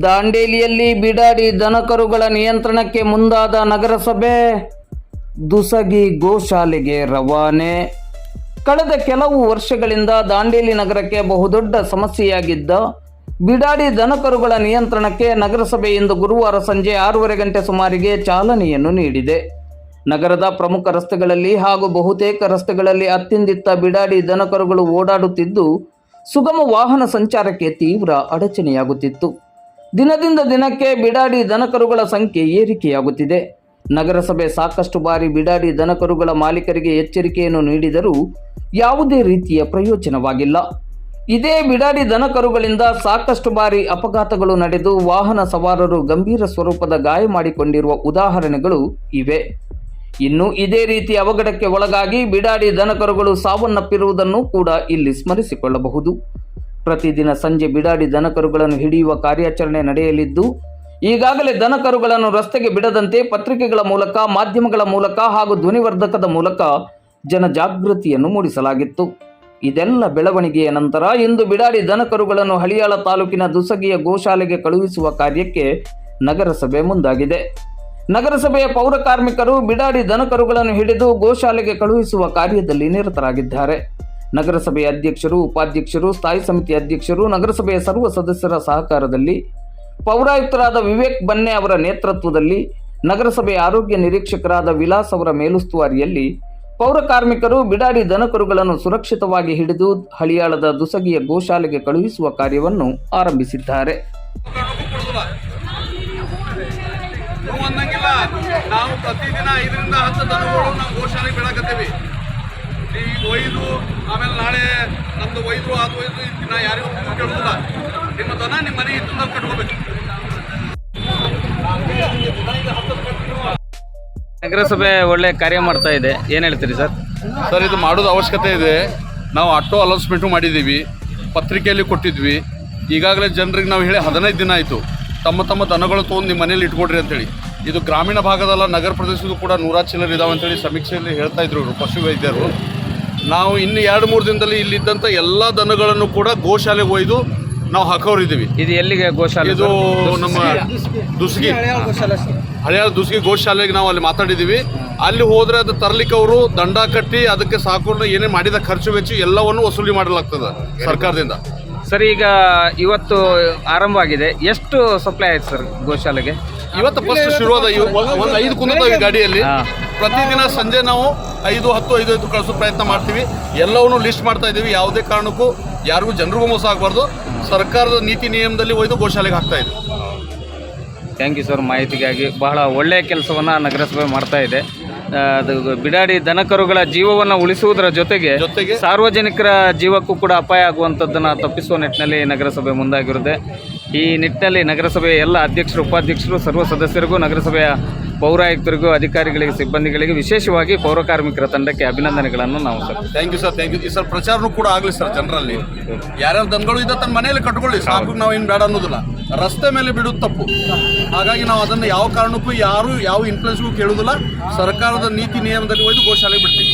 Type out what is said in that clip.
ದಾಂಡೇಲಿಯಲ್ಲಿ ಬಿಡಾಡಿ ದನಕರುಗಳ ನಿಯಂತ್ರಣಕ್ಕೆ ಮುಂದಾದ ನಗರಸಭೆ ದುಸಗಿ ಗೋಶಾಲೆಗೆ ರವಾನೆ. ಕಳೆದ ಕೆಲವು ವರ್ಷಗಳಿಂದ ದಾಂಡೇಲಿ ನಗರಕ್ಕೆ ಬಹುದೊಡ್ಡ ಸಮಸ್ಯೆಯಾಗಿದ್ದ ಬಿಡಾಡಿ ದನಕರುಗಳ ನಿಯಂತ್ರಣಕ್ಕೆ ನಗರಸಭೆ ಇಂದು ಗುರುವಾರ ಸಂಜೆ ಆರೂವರೆ ಗಂಟೆ ಸುಮಾರಿಗೆ ಚಾಲನೆಯನ್ನು ನೀಡಿದೆ. ನಗರದ ಪ್ರಮುಖ ರಸ್ತೆಗಳಲ್ಲಿ ಹಾಗೂ ಬಹುತೇಕ ರಸ್ತೆಗಳಲ್ಲಿ ಅತ್ತಿಂದಿತ್ತ ಬಿಡಾಡಿ ದನಕರುಗಳು ಓಡಾಡುತ್ತಿದ್ದು, ಸುಗಮ ವಾಹನ ಸಂಚಾರಕ್ಕೆ ತೀವ್ರ ಅಡಚಣೆಯಾಗುತ್ತಿತ್ತು. ದಿನದಿಂದ ದಿನಕ್ಕೆ ಬಿಡಾಡಿ ದನಕರುಗಳ ಸಂಖ್ಯೆ ಏರಿಕೆಯಾಗುತ್ತಿದೆ. ನಗರಸಭೆ ಸಾಕಷ್ಟು ಬಾರಿ ಬಿಡಾಡಿ ದನಕರುಗಳ ಮಾಲೀಕರಿಗೆ ಎಚ್ಚರಿಕೆಯನ್ನು ನೀಡಿದರೂ ಯಾವುದೇ ರೀತಿಯ ಪ್ರಯೋಜನವಾಗಿಲ್ಲ. ಇದೇ ಬಿಡಾಡಿ ದನಕರುಗಳಿಂದ ಸಾಕಷ್ಟು ಬಾರಿ ಅಪಘಾತಗಳು ನಡೆದು ವಾಹನ ಸವಾರರು ಗಂಭೀರ ಸ್ವರೂಪದ ಗಾಯ ಮಾಡಿಕೊಂಡಿರುವ ಉದಾಹರಣೆಗಳು ಇವೆ. ಇನ್ನು ಇದೇ ರೀತಿ ಅವಘಡಕ್ಕೆ ಒಳಗಾಗಿ ಬಿಡಾಡಿ ದನಕರುಗಳು ಸಾವನ್ನಪ್ಪಿರುವುದನ್ನು ಕೂಡ ಇಲ್ಲಿ ಸ್ಮರಿಸಿಕೊಳ್ಳಬಹುದು. ಪ್ರತಿದಿನ ಸಂಜೆ ಬಿಡಾಡಿ ದನಕರುಗಳನ್ನು ಹಿಡಿಯುವ ಕಾರ್ಯಾಚರಣೆ ನಡೆಯಲಿದ್ದು, ಈಗಾಗಲೇ ದನಕರುಗಳನ್ನು ರಸ್ತೆಗೆ ಬಿಡದಂತೆ ಪತ್ರಿಕೆಗಳ ಮೂಲಕ, ಮಾಧ್ಯಮಗಳ ಮೂಲಕ ಹಾಗೂ ಧ್ವನಿವರ್ಧಕದ ಮೂಲಕ ಜನಜಾಗೃತಿಯನ್ನು ಮೂಡಿಸಲಾಗಿತ್ತು. ಇದೆಲ್ಲ ಬೆಳವಣಿಗೆಯ ನಂತರ ಇಂದು ಬಿಡಾಡಿ ದನಕರುಗಳನ್ನು ಹಳಿಯಾಳ ತಾಲೂಕಿನ ದುಸಗಿಯ ಗೋಶಾಲೆಗೆ ಕಳುಹಿಸುವ ಕಾರ್ಯಕ್ಕೆ ನಗರಸಭೆ ಮುಂದಾಗಿದೆ. ನಗರಸಭೆಯ ಪೌರ ಕಾರ್ಮಿಕರು ಬಿಡಾಡಿ ದನಕರುಗಳನ್ನು ಹಿಡಿದು ಗೋಶಾಲೆಗೆ ಕಳುಹಿಸುವ ಕಾರ್ಯದಲ್ಲಿ ನಿರತರಾಗಿದ್ದಾರೆ. ನಗರಸಭೆಯ ಅಧ್ಯಕ್ಷರು, ಉಪಾಧ್ಯಕ್ಷರು, ಸ್ಥಾಯಿ ಸಮಿತಿ ಅಧ್ಯಕ್ಷರು, ನಗರಸಭೆಯ ಸರ್ವ ಸದಸ್ಯರ ಸಹಕಾರದಲ್ಲಿ ಪೌರಾಯುಕ್ತರಾದ ವಿವೇಕ್ ಬನ್ನೆ ಅವರ ನೇತೃತ್ವದಲ್ಲಿ ನಗರಸಭೆಯ ಆರೋಗ್ಯ ನಿರೀಕ್ಷಕರಾದ ವಿಲಾಸ್ ಅವರ ಮೇಲುಸ್ತುವಾರಿಯಲ್ಲಿ ಪೌರ ಕಾರ್ಮಿಕರು, ಬಿಡಾಡಿ ದನಕರುಗಳನ್ನು ಸುರಕ್ಷಿತವಾಗಿ ಹಿಡಿದು ಹಳಿಯಾಳದ ದುಸಗಿಯ ಗೋಶಾಲೆಗೆ ಕಳುಹಿಸುವ ಕಾರ್ಯವನ್ನು ಆರಂಭಿಸಿದ್ದಾರೆ. ಗೋಶಾಲೆಗೆ ಬಿಡಕತ್ತೀವಿ. ಈಗ ಒಯ್ದು ಆಮೇಲೆ ನಾಳೆ ನಮ್ದು ಒಯ್ದು ಅದು ಒಯ್ದು ಈ ದಿನ ಯಾರಿಗೂ ಕೇಳೋದಿಲ್ಲ. ನಿಮ್ಮ ದನ ನಿಮ್ಮ ಮನೆ ಇತ್ತು ಕಟ್ಕೋಬೇಕು. ನಗರಸಭೆ ಒಳ್ಳೆ ಕಾರ್ಯ ಮಾಡ್ತಾ ಇದೆ. ಏನು ಹೇಳ್ತೀರಿ ಸರ್? ಸರ್ ಇದು ಮಾಡೋದು ಅವಶ್ಯಕತೆ ಇದೆ. ನಾವು ಆಟೋ ಅಲೌನ್ಸ್ಮೆಂಟು ಮಾಡಿದ್ದೀವಿ. ಪತ್ರಿಕೆಯಲ್ಲಿ ಕೊಟ್ಟಿದ್ವಿ. ಈಗಾಗಲೇ ಜನರಿಗೆ ನಾವು ಹೇಳಿ ಹದಿನೈದು ದಿನ ಆಯಿತು. ತಮ್ಮ ತಮ್ಮ ದನಗಳು ತೊಗೊಂಡು ನಿಮ್ಮ ಮನೇಲಿ ಇಟ್ಕೊಡ್ರಿ ಅಂತೇಳಿ. ಇದು ಗ್ರಾಮೀಣ ಭಾಗದಲ್ಲ ನಗರ ಪ್ರದೇಶದ್ದು ಕೂಡ ನೂರಾರು ಚಿಲ್ಲರ್ ಇದಾವೆ ಅಂತೇಳಿ ಸಮೀಕ್ಷೆಯಲ್ಲಿ ಹೇಳ್ತಾ ಇದ್ರು ಇವರು ಪಶು ವೈದ್ಯರು. ನಾವು ಇನ್ನು ಎರಡು ಮೂರು ದಿನದಲ್ಲಿ ಇಲ್ಲಿದ್ದಂಥ ಎಲ್ಲ ದನಗಳನ್ನು ಕೂಡ ಗೋಶಾಲೆಗೆ ಒಯ್ದು ನಾವು ಹಾಕೋರಿದ್ದೀವಿ. ಇದು ಎಲ್ಲಿಗೆ ಗೋಶಾಲೆ ಇದು ನಮ್ಮ ದುಸ್ಗಿ. ಹಳೆಯ ದುಸ್ಗಿ ಗೋಶಾಲೆಗೆ ನಾವು ಅಲ್ಲಿ ಮಾತಾಡಿದ್ದೀವಿ. ಅಲ್ಲಿ ಹೋದರೆ ಅದು ತರ್ಲಿಕ್ಕೆ ಅವರು ದಂಡ ಕಟ್ಟಿ ಅದಕ್ಕೆ ಸಾಕೊಂಡು ಏನೇ ಮಾಡಿದ ಖರ್ಚು ವೆಚ್ಚ ಎಲ್ಲವನ್ನು ವಸೂಲಿ ಮಾಡಲಾಗ್ತದೆ ಸರ್ಕಾರದಿಂದ. ಸರ್ ಈಗ ಇವತ್ತು ಆರಂಭ ಆಗಿದೆ. ಎಷ್ಟು ಸಪ್ಲೈ ಆಯ್ತು ಸರ್ ಗೋಶಾಲೆಗೆ? ಇವತ್ತು ಫಸ್ಟ್ ಶುರುವಾದ ಒಂದು ಐದು ಕುಂದ ಗಾಡಿಯಲ್ಲಿ. ಪ್ರತಿದಿನ ಸಂಜೆ ನಾವು ಐದು, ಹತ್ತು, ಐದು ಐದು ಕಳಿಸೋ ಪ್ರಯತ್ನ ಮಾಡ್ತೀವಿ. ಎಲ್ಲವನ್ನೂ ಲಿಸ್ಟ್ ಮಾಡ್ತಾ ಇದ್ದೀವಿ. ಯಾವುದೇ ಕಾರಣಕ್ಕೂ ಯಾರಿಗೂ ಜನರಿಗೂ ಮೋಸ ಆಗಬಾರ್ದು. ಸರ್ಕಾರದ ನೀತಿ ನಿಯಮದಲ್ಲಿ ಒಯ್ದು ಗೋಶಾಲೆಗೆ ಹಾಕ್ತಾ ಇದೆ ಥ್ಯಾಂಕ್ ಯು ಸರ್ ಮಾಹಿತಿಗಾಗಿ ಬಹಳ ಒಳ್ಳೆಯ ಕೆಲಸವನ್ನು ನಗರಸಭೆ ಮಾಡ್ತಾ ಇದೆ. ಅದು ಬಿಡಾಡಿ ದನಕರುಗಳ ಜೀವವನ್ನು ಉಳಿಸುವುದರ ಜೊತೆಗೆ ಜೊತೆಗೆ ಸಾರ್ವಜನಿಕರ ಜೀವಕ್ಕೂ ಕೂಡ ಅಪಾಯ ಆಗುವಂಥದ್ದನ್ನು ತಪ್ಪಿಸುವ ನಿಟ್ಟಿನಲ್ಲಿ ನಗರಸಭೆ ಮುಂದಾಗಿರುತ್ತೆ. ಈ ನಿಟ್ಟಿನಲ್ಲಿ ನಗರಸಭೆಯ ಎಲ್ಲ ಅಧ್ಯಕ್ಷರು ಉಪಾಧ್ಯಕ್ಷರು ಸರ್ವ ಸದಸ್ಯರಿಗೂ ನಗರಸಭೆಯ ಪೌರಾಯುಕ್ತರಿಗೂ ಅಧಿಕಾರಿಗಳಿಗೆ ಸಿಬ್ಬಂದಿಗಳಿಗೆ ವಿಶೇಷವಾಗಿ ಪೌರ ಕಾರ್ಮಿಕರ ತಂಡಕ್ಕೆ ಅಭಿನಂದನೆಗಳನ್ನು ನಾವು sir. Thank you sir thank you ಈ ಸರ್ ಪ್ರಚಾರನೂ ಕೂಡ ಆಗಲಿ ಸರ್ ಜನರಲ್ಲಿ. ಯಾರ್ಯಾರು ದನಗಳು ಇದ್ದ ತನ್ನ ಮನೆಯಲ್ಲಿ ಕಟ್ಕೊಳ್ಳಿ ಸಾಕು ನಾವು ಏನು ಬೇಡ ಅನ್ನೋದಿಲ್ಲ. ರಸ್ತೆ ಮೇಲೆ ಬಿಡೋದು ತಪ್ಪು. ಹಾಗಾಗಿ ನಾವು ಅದನ್ನು ಯಾವ ಕಾರಣಕ್ಕೂ ಯಾರು ಯಾವ ಇನ್ಫ್ಲುಯೆನ್ಸ್ಗೂ ಕೇಳುವುದಿಲ್ಲ. ಸರ್ಕಾರದ ನೀತಿ ನಿಯಮದಲ್ಲಿ ಒಯ್ದು ಗೋಶಾಲೆಗೆ ಬಿಡ್ತೀವಿ.